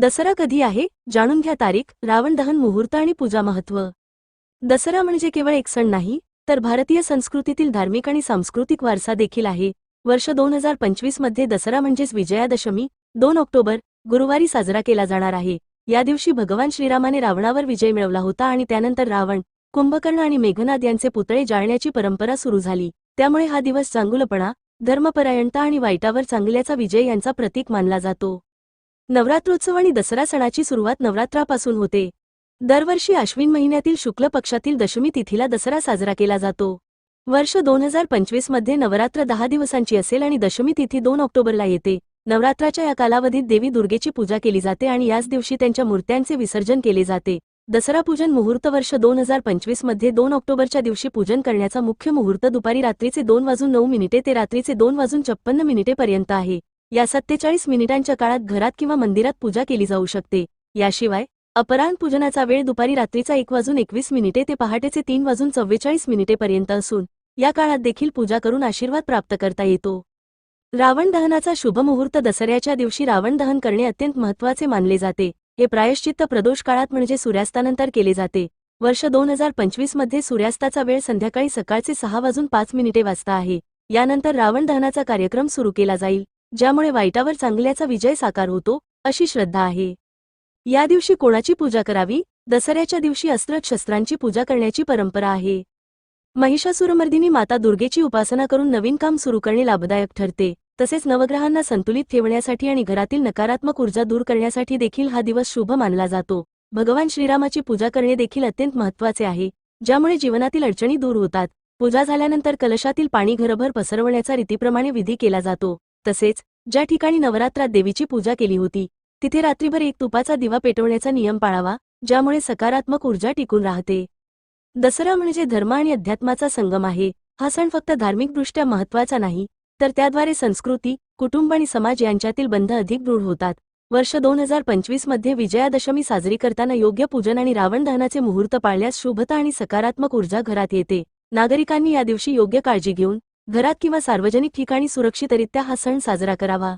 दसरा कधी आहे? जाणून घ्या तारीख रावण दहन मुहूर्त आणि पूजा महत्त्व दसरा म्हणजे केवळ एक सण नाही तर भारतीय संस्कृतीतील धार्मिक आणि सांस्कृतिक वारसा देखील आहे. वर्ष दोन हजार पंचवीसमध्ये दसरा म्हणजेच विजयादशमी दोन ऑक्टोबर गुरुवारी साजरा केला जाणार आहे. या दिवशी भगवान श्रीरामाने रावणावर विजय मिळवला होता आणि त्यानंतर रावण कुंभकर्ण आणि मेघनाद यांचे पुतळे जाळण्याची परंपरा सुरू झाली. त्यामुळे हा दिवस चांगुलपणा धर्मपरायणता आणि वाईटावर चांगल्याचा विजय यांचा प्रतीक मानला जातो. नवरात्रोत्सव आणि दसरा सणाची सुरुवात नवरात्रापासून होते. दरवर्षी आश्विन महिन्यातील शुक्ल पक्षातील दशमी तिथीला दसरा साजरा केला जातो. वर्ष दोन हजार पंचवीसमध्ये नवरात्र दहा दिवसांची असेल आणि दशमी तिथी दोन ऑक्टोबरला येते. नवरात्राच्या या कालावधीत देवी दुर्गेची पूजा केली जाते आणि याच दिवशी त्यांच्या मूर्त्यांचे विसर्जन केले जाते. दसरा पूजन मुहूर्त वर्ष दोन हजार पंचवीसमध्ये दोन ऑक्टोबरच्या दिवशी पूजन करण्याचा मुख्य मुहूर्त दुपारी रात्रीचे दोन वाजून नऊ मिनिटे ते रात्रीचे दोन वाजून छप्पन्न मिनिटेपर्यंत आहे. या सत्तेचाळीस मिनिटांच्या काळात घरात किंवा मंदिरात पूजा केली जाऊ शकते. याशिवाय अपराह्न पूजनाचा वेळ दुपारी रात्रीचा एक वाजून एकवीस मिनिटे ते पहाटेचे तीन वाजून चव्वेचाळीस मिनिटेपर्यंत असून या काळात देखील पूजा करून आशीर्वाद प्राप्त करता येतो. रावण दहनाचा शुभ मुहूर्त दसऱ्याच्या दिवशी रावण दहन करणे अत्यंत महत्त्वाचे मानले जाते. हे प्रायश्चित्त प्रदोष काळात म्हणजे सूर्यास्तानंतर केले जाते. वर्ष दोन हजार पंचवीसमध्ये सूर्यास्ताचा वेळ संध्याकाळी सकाळचे सहा वाजून पाच मिनिटे वाजता आहे. यानंतर रावण दहनाचा कार्यक्रम सुरू केला जाईल. ज्यामुळे वाईटावर चांगल्याचा विजय साकार होतो अशी श्रद्धा आहे. या दिवशी कोणाची पूजा करावी? दसऱ्याच्या दिवशी अस्त्र शस्त्रांची पूजा करण्याची परंपरा आहे. महिषासुरमर्दिनी माता दुर्गेची उपासना करून नवीन काम सुरू करणे लाभदायक ठरते. तसेच नवग्रहांना संतुलित ठेवण्यासाठी आणि घरातील नकारात्मक ऊर्जा दूर करण्यासाठी देखील हा दिवस शुभ मानला जातो. भगवान श्रीरामाची पूजा करणे देखील अत्यंत महत्त्वाचे आहे ज्यामुळे जीवनातील अडचणी दूर होतात. पूजा झाल्यानंतर कलशातील पाणी घरभर पसरवण्याचा रीतीप्रमाणे विधी केला जातो. तसेच ज्या ठिकाणी नवरात्रात देवीची पूजा केली होती तिथे रात्रीभर एक तुपाचा दिवा पेटवण्याचा नियम पाळावा ज्यामुळे सकारात्मक ऊर्जा टिकून राहते. दसरा म्हणजे धर्म आणि अध्यात्माचा संगम आहे हा सण फक्त धार्मिकदृष्ट्या महत्त्वाचा नाही तर त्याद्वारे संस्कृती कुटुंब आणि समाज यांच्यातील बंध अधिक दृढ होतात. वर्ष दोन हजार पंचवीसमध्ये विजयादशमी साजरी करताना योग्य पूजन आणि रावण दहनाचे मुहूर्त पाळल्यास शुभता आणि सकारात्मक ऊर्जा घरात येते. नागरिकांनी या दिवशी योग्य काळजी घेऊन घरात किंवा सार्वजनिक ठिकाणी सुरक्षितरित्या हा सण साजरा करावा.